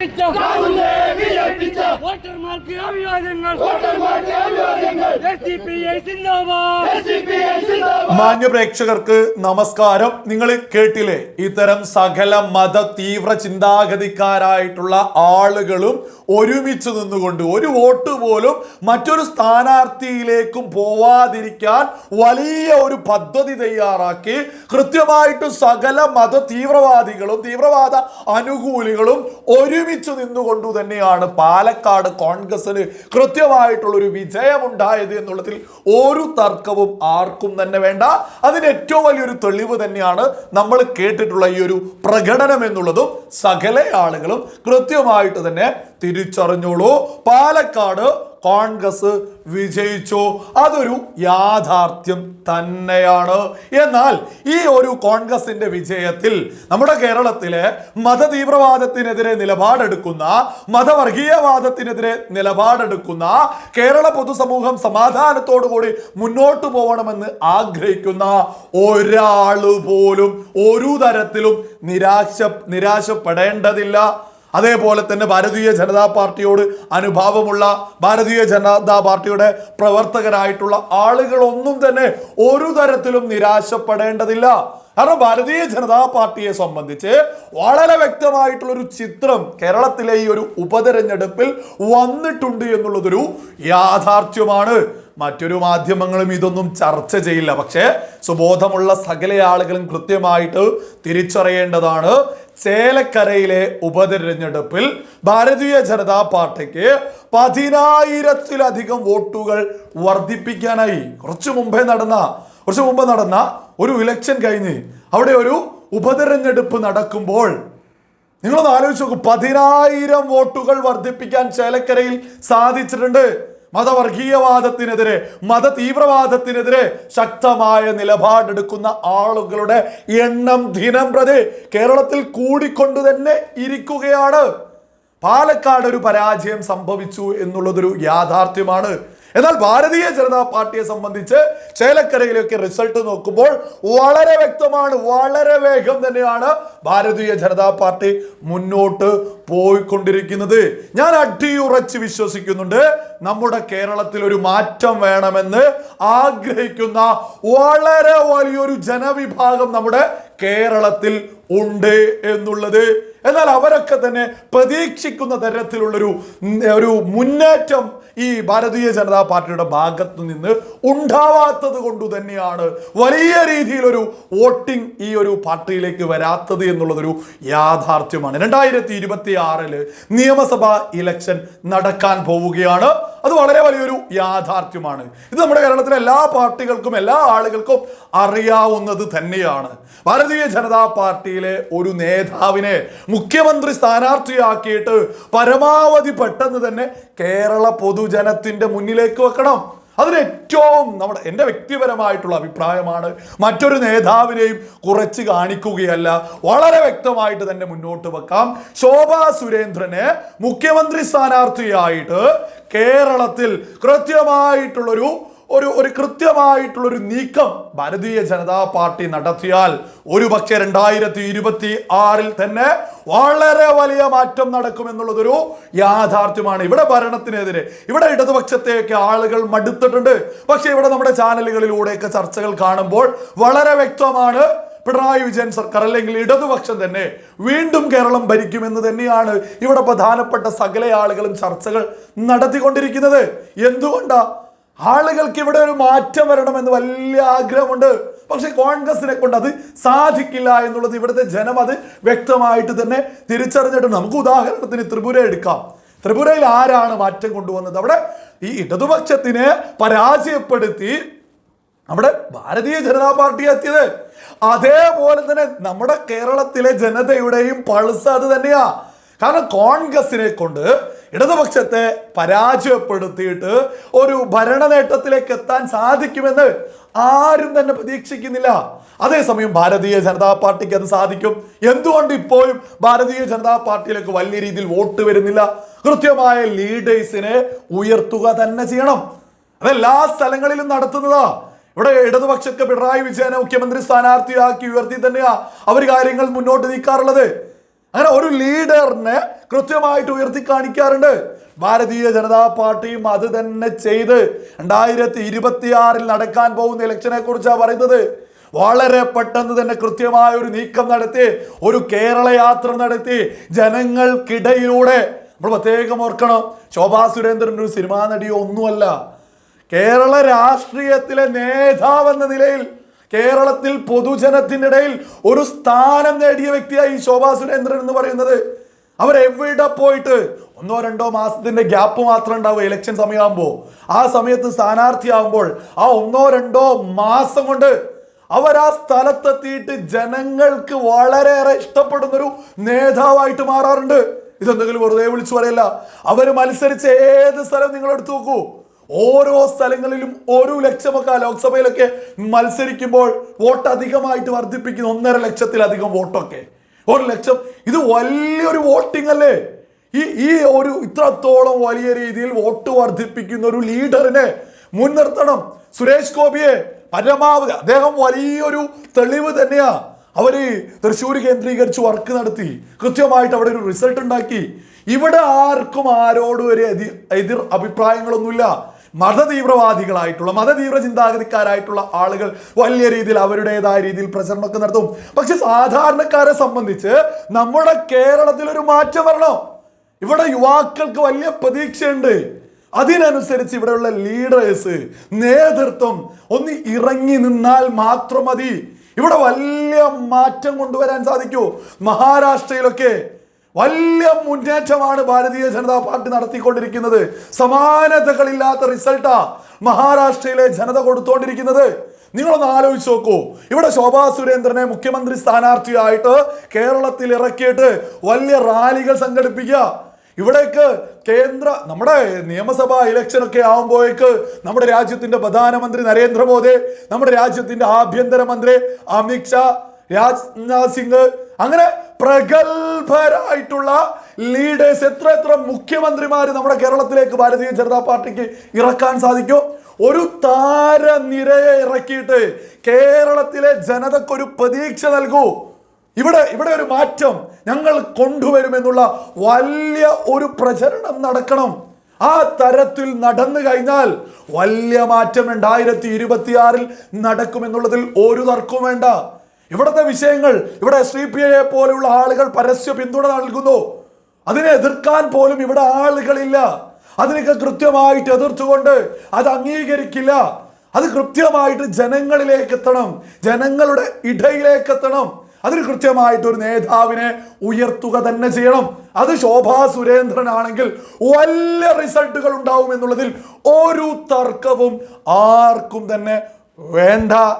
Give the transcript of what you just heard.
ਵਿੱਚ വോട്ടർമാർക്ക് അഭിവാദ്യങ്ങൾ. മാന്യ പ്രേക്ഷകർക്ക് നമസ്കാരം. നിങ്ങൾ കേട്ടില്ലേ? ഇത്തരം സകല മത തീവ്ര ചിന്താഗതിക്കാരായിട്ടുള്ള ആളുകളും ഒരുമിച്ച് നിന്നുകൊണ്ട് ഒരു വോട്ട് പോലും മറ്റൊരു സ്ഥാനാർത്ഥിയിലേക്കും പോവാതിരിക്കാൻ വലിയ ഒരു പദ്ധതി തയ്യാറാക്കി. കൃത്യമായിട്ട് സകല മത തീവ്രവാദികളും തീവ്രവാദ അനുകൂലികളും ഒരുമിച്ച് നിന്നുകൊണ്ട് തന്നെയാണ് പാലക്കാട് കോൺഗ്രസിന് കൃത്യമായിട്ടുള്ള ഒരു വിജയമുണ്ടായത് എന്നുള്ളതിൽ ഒരു തർക്കവും ആർക്കും തന്നെ വേണ്ട. അതിന് ഏറ്റവും വലിയൊരു തെളിവ് തന്നെയാണ് നമ്മൾ കേട്ടിട്ടുള്ള ഈ ഒരു പ്രകടനം എന്നുള്ളതും സകല ആളുകളും കൃത്യമായിട്ട് തന്നെ തിരിച്ചറിഞ്ഞോളൂ. പാലക്കാട് കോൺഗ്രസ് വിജയിച്ചു. അതൊരു യാഥാർത്ഥ്യം തന്നെയാണ്. എന്നാൽ ഈ ഒരു കോൺഗ്രസിന്റെ വിജയത്തിൽ നമ്മുടെ കേരളത്തിലെ മതതീവ്രവാദത്തിനെതിരെ നിലപാടെടുക്കുന്ന മതവർഗീയവാദത്തിനെതിരെ നിലപാടെടുക്കുന്ന കേരള പൊതുസമൂഹം സമാധാനത്തോടു കൂടി മുന്നോട്ട് പോകണമെന്ന് ആഗ്രഹിക്കുന്ന ഒരാൾ പോലും ഒരു തരത്തിലും നിരാശ നിരാശപ്പെടേണ്ടതില്ല. അതേപോലെ തന്നെ ഭാരതീയ ജനതാ പാർട്ടിയോട് അനുഭാവമുള്ള ഭാരതീയ ജനതാ പാർട്ടിയുടെ പ്രവർത്തകരായിട്ടുള്ള ആളുകളൊന്നും തന്നെ ഒരു തരത്തിലും നിരാശപ്പെടേണ്ടതില്ല. കാരണം ഭാരതീയ ജനതാ പാർട്ടിയെ സംബന്ധിച്ച് വളരെ വ്യക്തമായിട്ടുള്ളൊരു ചിത്രം കേരളത്തിലെ ഈ ഒരു ഉപതെരഞ്ഞെടുപ്പിൽ വന്നിട്ടുണ്ട് എന്നുള്ളതൊരു യാഥാർത്ഥ്യമാണ്. മറ്റൊരു മാധ്യമങ്ങളും ഇതൊന്നും ചർച്ച ചെയ്യില്ല. പക്ഷേ സുബോധമുള്ള സകല ആളുകളും കൃത്യമായിട്ട് തിരിച്ചറിയേണ്ടതാണ്. ചേലക്കരയിലെ ഉപതെരഞ്ഞെടുപ്പിൽ ഭാരതീയ ജനതാ പാർട്ടിക്ക് പതിനായിരത്തിലധികം വോട്ടുകൾ വർദ്ധിപ്പിക്കാനായി കുറച്ചു മുമ്പേ നടന്ന കുറച്ചു മുമ്പ് നടന്ന ഒരു ഇലക്ഷൻ കഴിഞ്ഞ് അവിടെ ഒരു ഉപതെരഞ്ഞെടുപ്പ് നടക്കുമ്പോൾ നിങ്ങളൊന്ന് ആലോചിച്ച് നോക്കൂ. പതിനായിരം വോട്ടുകൾ വർദ്ധിപ്പിക്കാൻ ചേലക്കരയിൽ സാധിച്ചിട്ടുണ്ട്. മതവർഗീയവാദത്തിനെതിരെ മത തീവ്രവാദത്തിനെതിരെ ശക്തമായ നിലപാടെടുക്കുന്ന ആളുകളുടെ എണ്ണം ദിനം പ്രതി കേരളത്തിൽ കൂടിക്കൊണ്ടു തന്നെ ഇരിക്കുകയാണ്. പാലക്കാട് ഒരു പരാജയം സംഭവിച്ചു എന്നുള്ളതൊരു യാഥാർത്ഥ്യമാണ്. എന്നാൽ ഭാരതീയ ജനതാ പാർട്ടിയെ സംബന്ധിച്ച് ചേലക്കരയിലൊക്കെ റിസൾട്ട് നോക്കുമ്പോൾ വളരെ വ്യക്തമാണ് വളരെ വേഗം തന്നെയാണ് ഭാരതീയ ജനതാ പാർട്ടി മുന്നോട്ട് പോയിക്കൊണ്ടിരിക്കുന്നത്. ഞാൻ അടിയുറച്ച് വിശ്വസിക്കുന്നുണ്ട് നമ്മുടെ കേരളത്തിൽ ഒരു മാറ്റം വേണമെന്ന് ആഗ്രഹിക്കുന്ന വളരെ വലിയൊരു ജനവിഭാഗം നമ്മുടെ കേരളത്തിൽ ഉണ്ട് എന്നുള്ളത്. എന്നാൽ അവരൊക്കെ തന്നെ പ്രതീക്ഷിക്കുന്ന തരത്തിലുള്ളൊരു ഒരു മുന്നേറ്റം ഈ ഭാരതീയ ജനതാ പാർട്ടിയുടെ ഭാഗത്തു നിന്ന് ഉണ്ടാവാത്തത് കൊണ്ട് തന്നെയാണ് വലിയ രീതിയിലൊരു വോട്ടിംഗ് ഈ ഒരു പാർട്ടിയിലേക്ക് വരാത്തത് എന്നുള്ളതൊരു യാഥാർത്ഥ്യമാണ്. രണ്ടായിരത്തി ഇരുപത്തി ആറിൽ നിയമസഭാ ഇലക്ഷൻ നടക്കാൻ പോവുകയാണ്. അത് വളരെ വലിയൊരു യാഥാർത്ഥ്യമാണ്. ഇത് നമ്മുടെ കേരളത്തിലെ എല്ലാ പാർട്ടികൾക്കും എല്ലാ ആളുകൾക്കും അറിയാവുന്നത് തന്നെയാണ്. ഭാരതീയ ജനതാ പാർട്ടിയിലെ ഒരു നേതാവിനെ മുഖ്യമന്ത്രി സ്ഥാനാർത്ഥിയാക്കിയിട്ട് പരമാവധി പെട്ടെന്ന് തന്നെ കേരള പൊതുജനത്തിന്റെ മുന്നിലേക്ക് വെക്കണം. അതിന് ഏറ്റവും നമ്മുടെ എന്റെ വ്യക്തിപരമായിട്ടുള്ള അഭിപ്രായമാണ് മറ്റൊരു നേതാവിനെയും കുറച്ച് കാണിക്കുകയല്ല. വളരെ വ്യക്തമായിട്ട് തന്നെ മുന്നോട്ട് വെക്കാം. ശോഭാ സുരേന്ദ്രനെ മുഖ്യമന്ത്രി സ്ഥാനാർത്ഥിയായിട്ട് കേരളത്തിൽ കൃത്യമായിട്ടുള്ളൊരു ഒരു ഒരു കൃത്യമായിട്ടുള്ളൊരു നീക്കം ഭാരതീയ ജനതാ പാർട്ടി നടത്തിയാൽ ഒരു പക്ഷേ രണ്ടായിരത്തി ഇരുപത്തി ആറിൽ തന്നെ വളരെ വലിയ മാറ്റം നടക്കുമെന്നുള്ളതൊരു യാഥാർത്ഥ്യമാണ്. ഇവിടെ ഭരണത്തിനെതിരെ ഇവിടെ ഇടതുപക്ഷത്തെയൊക്കെ ആളുകൾ മടുത്തിട്ടുണ്ട്. പക്ഷേ ഇവിടെ നമ്മുടെ ചാനലുകളിലൂടെയൊക്കെ ചർച്ചകൾ കാണുമ്പോൾ വളരെ വ്യക്തമാണ്. പിണറായി വിജയൻ സർക്കാർ അല്ലെങ്കിൽ ഇടതുപക്ഷം തന്നെ വീണ്ടും കേരളം ഭരിക്കുമെന്ന് തന്നെയാണ് ഇവിടെ പ്രധാനപ്പെട്ട സകല ആളുകളും ചർച്ചകൾ നടത്തിക്കൊണ്ടിരിക്കുന്നത്. എന്തുകൊണ്ടാ ആളുകൾക്ക് ഇവിടെ ഒരു മാറ്റം വരണമെന്ന് വലിയ ആഗ്രഹമുണ്ട്. പക്ഷേ കോൺഗ്രസിനെ കൊണ്ട് അത് സാധിക്കില്ല എന്നുള്ളത് ഇവിടുത്തെ ജനം അത് വ്യക്തമായിട്ട് തന്നെ തിരിച്ചറിഞ്ഞിട്ടുണ്ട്. നമുക്ക് ഉദാഹരണത്തിന് ത്രിപുര എടുക്കാം. ത്രിപുരയിൽ ആരാണ് മാറ്റം കൊണ്ടുവന്നത്? അവിടെ ഈ ഇടതുപക്ഷത്തിനെ പരാജയപ്പെടുത്തി നമ്മുടെ ഭാരതീയ ജനതാ പാർട്ടി എത്തിയത്. അതേപോലെ തന്നെ നമ്മുടെ കേരളത്തിലെ ജനതയുടെയും പൾസ് അത് തന്നെയാ. കാരണം കോൺഗ്രസിനെ കൊണ്ട് ഇടതുപക്ഷത്തെ പരാജയപ്പെടുത്തിയിട്ട് ഒരു ഭരണ നേട്ടത്തിലേക്ക് എത്താൻ സാധിക്കുമെന്ന് ആരും തന്നെ പ്രതീക്ഷിക്കുന്നില്ല. അതേസമയം ഭാരതീയ ജനതാ പാർട്ടിക്ക് അത് സാധിക്കും. എന്തുകൊണ്ട് ഇപ്പോഴും ഭാരതീയ ജനതാ പാർട്ടിയിലേക്ക് വലിയ രീതിയിൽ വോട്ട് വരുന്നില്ല? കൃത്യമായ ലീഡേഴ്സിനെ ഉയർത്തുക തന്നെ ചെയ്യണം. അതെല്ലാ സ്ഥലങ്ങളിലും നടത്തുന്നതാ. ഇവിടെ ഇടതുപക്ഷക്ക് പിണറായി വിജയനെ മുഖ്യമന്ത്രി സ്ഥാനാർത്ഥിയാക്കി ഉയർത്തി തന്നെയാ അവർ കാര്യങ്ങൾ മുന്നോട്ട് നീക്കാറുള്ളത്. അങ്ങനെ ഒരു ലീഡറിനെ കൃത്യമായിട്ട് ഉയർത്തി കാണിക്കാറുണ്ട്. ഭാരതീയ ജനതാ പാർട്ടിയും അത് തന്നെ ചെയ്ത് രണ്ടായിരത്തി ഇരുപത്തിയാറിൽ നടക്കാൻ പോകുന്ന ഇലക്ഷനെ കുറിച്ചാണ് പറയുന്നത്. വളരെ പെട്ടെന്ന് തന്നെ കൃത്യമായ ഒരു നീക്കം നടത്തി ഒരു കേരള യാത്ര നടത്തി ജനങ്ങൾക്കിടയിലൂടെ. നമ്മൾ പ്രത്യേകം ഓർക്കണം ശോഭാ സുരേന്ദ്രൻ ഒരു സിനിമാ നടിയോ ഒന്നുമല്ല കേരള രാഷ്ട്രീയത്തിലെ നേതാവെന്ന നിലയിൽ കേരളത്തിൽ പൊതുജനത്തിന്റെ ഇടയിൽ ഒരു സ്ഥാനം നേടിയ വ്യക്തിയായി ശോഭാ സുരേന്ദ്രൻ എന്ന് പറയുന്നത്. അവരെവിടെ പോയിട്ട് ഒന്നോ രണ്ടോ മാസത്തിന്റെ ഗ്യാപ്പ് മാത്രം ഉണ്ടാവും ഇലക്ഷൻ സമയമാകുമ്പോൾ ആ സമയത്ത് സ്ഥാനാർത്ഥിയാകുമ്പോൾ ആ ഒന്നോ രണ്ടോ മാസം കൊണ്ട് അവർ ആ സ്ഥലത്തെത്തിയിട്ട് ജനങ്ങൾക്ക് വളരെയേറെ ഇഷ്ടപ്പെടുന്നൊരു നേതാവായിട്ട് മാറാറുണ്ട്. ഇതെന്തെങ്കിലും വെറുതെ വിളിച്ചു പറയല്ല. അവർ മത്സരിച്ച ഏത് സ്ഥലം നിങ്ങൾ എടുത്തു നോക്കൂ? ഓരോ സ്ഥലങ്ങളിലും ഒരു ലക്ഷമൊക്കെ ലോക്സഭയിലൊക്കെ മത്സരിക്കുമ്പോൾ വോട്ട് അധികമായിട്ട് വർദ്ധിപ്പിക്കുന്ന ഒന്നര ലക്ഷത്തിലധികം വോട്ടൊക്കെ. ഒരു ലക്ഷം. ഇത് വലിയൊരു വോട്ടിംഗ് അല്ലേ? ഈ ഈ ഒരു ഇത്രത്തോളം വലിയ രീതിയിൽ വോട്ട് വർദ്ധിപ്പിക്കുന്ന ഒരു ലീഡറിനെ മുൻനിർത്തണം സുരേഷ് ഗോപിയെ. പരമാവധി. അദ്ദേഹം വലിയൊരു തെളിവ് തന്നെയാ. അവർ തൃശ്ശൂർ കേന്ദ്രീകരിച്ച് വർക്ക് നടത്തി. കൃത്യമായിട്ട് അവിടെ ഒരു റിസൾട്ട് ഉണ്ടാക്കി. ഇവിടെ ആർക്കും ആരോടും ഒരു എതി- എതിർ അഭിപ്രായങ്ങളൊന്നുമില്ല. മതതീവ്രവാദികളായിട്ടുള്ള മതതീവ്ര ചിന്താഗതിക്കാരായിട്ടുള്ള ആളുകൾ വലിയ രീതിയിൽ അവരുടേതായ രീതിയിൽ പ്രചരണമൊക്കെ നടത്തും. പക്ഷെ സാധാരണക്കാരെ സംബന്ധിച്ച് നമ്മുടെ കേരളത്തിൽ ഒരു മാറ്റം വരണോ? ഇവിടെ യുവാക്കൾക്ക് വലിയ പ്രതീക്ഷയുണ്ട്. അതിനനുസരിച്ച് ഇവിടെയുള്ള ലീഡേഴ്സ് നേതൃത്വം ഒന്ന് ഇറങ്ങി നിന്നാൽ മാത്രം മതി. ഇവിടെ വലിയ മാറ്റം കൊണ്ടുവരാൻ സാധിക്കൂ. മഹാരാഷ്ട്രയിലൊക്കെ വലിയ മുന്നേറ്റമാണ് ഭാരതീയ ജനതാ പാർട്ടി നടത്തിക്കൊണ്ടിരിക്കുന്നത്. സമാനതകളില്ലാത്ത റിസൾട്ടാ മഹാരാഷ്ട്രയിലെ ജനത കൊടുത്തോണ്ടിരിക്കുന്നത്. നിങ്ങളൊന്ന് ആലോചിച്ച് നോക്കൂ. ഇവിടെ ശോഭാ സുരേന്ദ്രനെ മുഖ്യമന്ത്രി സ്ഥാനാർത്ഥിയായിട്ട് കേരളത്തിൽ ഇറക്കിയിട്ട് വലിയ റാലികൾ സംഘടിപ്പിക്കുക. ഇവിടേക്ക് കേന്ദ്ര നമ്മുടെ നിയമസഭാ ഇലക്ഷൻ ഒക്കെ ആകുമ്പോഴേക്ക് നമ്മുടെ രാജ്യത്തിന്റെ പ്രധാനമന്ത്രി നരേന്ദ്രമോദി നമ്മുടെ രാജ്യത്തിന്റെ ആഭ്യന്തരമന്ത്രി അമിത്ഷാ രാജ്നാഥ് സിംഗ് അങ്ങനെ പ്രഗത്ഭരായിട്ടുള്ള ലീഡേഴ്സ് എത്ര എത്ര മുഖ്യമന്ത്രിമാർ നമ്മുടെ കേരളത്തിലേക്ക് ഭാരതീയ ജനതാ പാർട്ടിക്ക് ഇറക്കാൻ സാധിക്കും? ഒരു താരനിരയെ ഇറക്കിയിട്ട് കേരളത്തിലെ ജനതക്കൊരു പ്രതീക്ഷ നൽകൂ. ഇവിടെ ഇവിടെ ഒരു മാറ്റം ഞങ്ങൾ കൊണ്ടുവരുമെന്നുള്ള വലിയ ഒരു പ്രചരണം നടക്കണം. ആ തരത്തിൽ നടന്നു കഴിഞ്ഞാൽ വലിയ മാറ്റം രണ്ടായിരത്തി ഇരുപത്തിയാറിൽ നടക്കുമെന്നുള്ളതിൽ ഒരു തർക്കവും വേണ്ട. ഇവിടുത്തെ വിഷയങ്ങൾ ഇവിടെ ശ്രീ പി എ പോലെയുള്ള ആളുകൾ പരസ്യ പിന്തുണ നൽകുന്നു. അതിനെ എതിർക്കാൻ പോലും ഇവിടെ ആളുകളില്ല. അതിനൊക്കെ കൃത്യമായിട്ട് എതിർത്തുകൊണ്ട് അത് അംഗീകരിക്കില്ല. അത് കൃത്യമായിട്ട് ജനങ്ങളിലേക്ക് എത്തണം. ജനങ്ങളുടെ ഇടയിലേക്ക് എത്തണം. അതിന് കൃത്യമായിട്ട് ഒരു നേതാവിനെ ഉയർത്തുക തന്നെ ചെയ്യണം. അത് ശോഭാ സുരേന്ദ്രൻ ആണെങ്കിൽ വലിയ റിസൾട്ടുകൾ ഉണ്ടാവും എന്നുള്ളതിൽ ഒരു തർക്കവും ആർക്കും തന്നെ വേണ്ട.